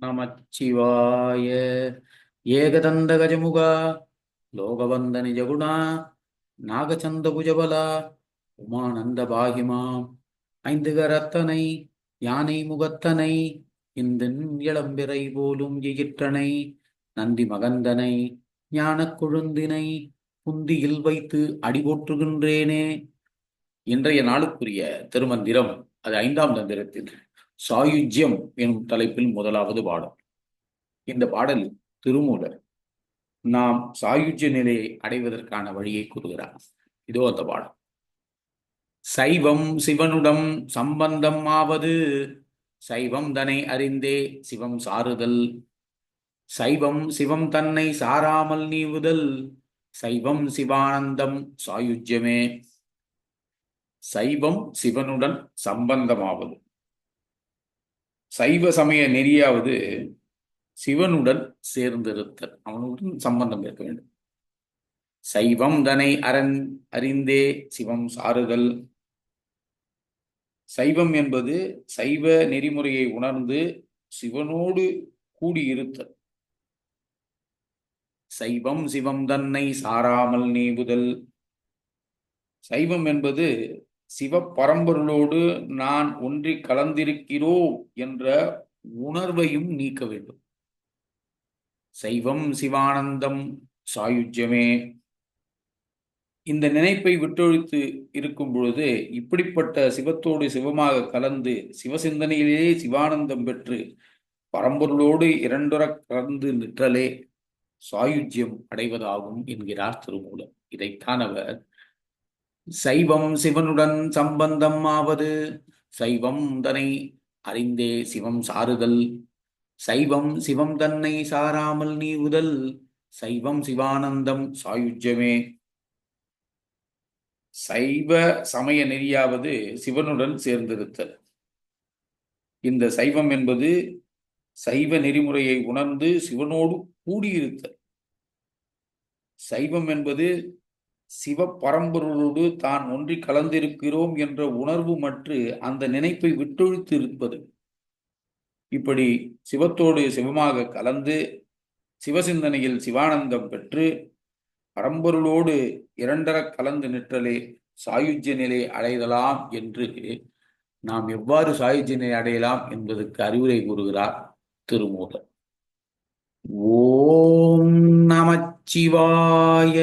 நமச்சிவாய ஏகதந்த கஜமுகா லோகவந்த நிஜகுணா நாகச்சந்த புஜபலா உமானந்த பாகிமாம் ஐந்து கரத்தனை யானை முகத்தனை இந்த இளம்பிறை போலும் எயிற்றனை நந்தி மகந்தனை ஞானக் கொழுந்தினை புந்தியில் வைத்து அடிபோற்றுகின்றேனே. இன்றைய நாளுக்குரிய திருமந்திரம் அது ஐந்தாம் தந்திரத்தில். சாயுஜ்யம் எனும் தலைப்பில் முதலாவது பாடல். இந்த பாடல் திருமூலர் நாம் சாயுஜ்ய நிலையை அடைவதற்கான வழியை கூறுகிறார். இதோ அந்த பாடல். சைவம் சிவனுடம் சம்பந்தம் ஆவது சைவம் தனை அறிந்தே சிவம் சாருதல் சைவம் சிவம் தன்னை சாராமல் நீவுதல் சைவம் சிவானந்தம் சாயுஜ்யமே. சைவம் சிவனுடன் சம்பந்தமாவது. சைவ சமய நெறியாவது சிவனுடன் சேர்ந்திருத்தல். அவனுடன் சம்பந்தம் இருக்க வேண்டும். சைவம் தனை அரண் அறிந்தே சிவம் சாருதல் சைவம் என்பது சைவ நெறிமுறையை உணர்ந்து சிவனோடு கூடியிருத்தல். சைவம் சிவம் தன்னை சாராமல் நீவுதல். சைவம் என்பது சிவ பரம்பொருளோடு நான் ஒன்றி கலந்திருக்கிறோம் என்ற உணர்வையும் நீக்க வேண்டும். சைவம் சிவானந்தம் சாயுஜ்யமே. இந்த நினைப்பை விட்டொழித்து இருக்கும் பொழுது இப்படிப்பட்ட சிவத்தோடு சிவமாக கலந்து சிவசிந்தனையிலேயே சிவானந்தம் பெற்று பரம்பொருளோடு இரண்டுற கலந்து நிற்றலே சாயுஜ்யம் அடைவதாகும் என்கிறார் திருமூலம் இதைத்தான் அவர் சைவம் சிவனுடன் சம்பந்தம் ஆவது. சைவம் தன்னை அறிந்தே சிவம் சாருதல் சைவம் சிவம் தன்னை சாராமல் நீவுதல். சைவம் சிவானந்தம் சாயுஜ்யமே. சைவ சமய நெறியாவது சிவனுடன் சேர்ந்திருத்தல். இந்த சைவம் என்பது சைவ நெறிமுறையை உணர்ந்து சிவனோடு கூடியிருத்தல். சைவம் என்பது சிவ பரம்பொருளோடு தான் ஒன்றி கலந்திருக்கிறோம் என்ற உணர்வு மற்று அந்த நினைப்பை விட்டொழித்து இருப்பது இப்படி சிவத்தோடு சிவமாக கலந்து சிவசிந்தனையில் சிவானந்தம் பெற்று பரம்பொருளோடு இரண்டர கலந்து நிற்றலே சாயுஜ்ய நிலை அடையலாம் என்று நாம் எவ்வாறு சாயுஜ்ய நிலை அடையலாம் என்பதற்கு அறிவுரை கூறுகிறார் திருமூலர். ஓம் நமச்சிவாய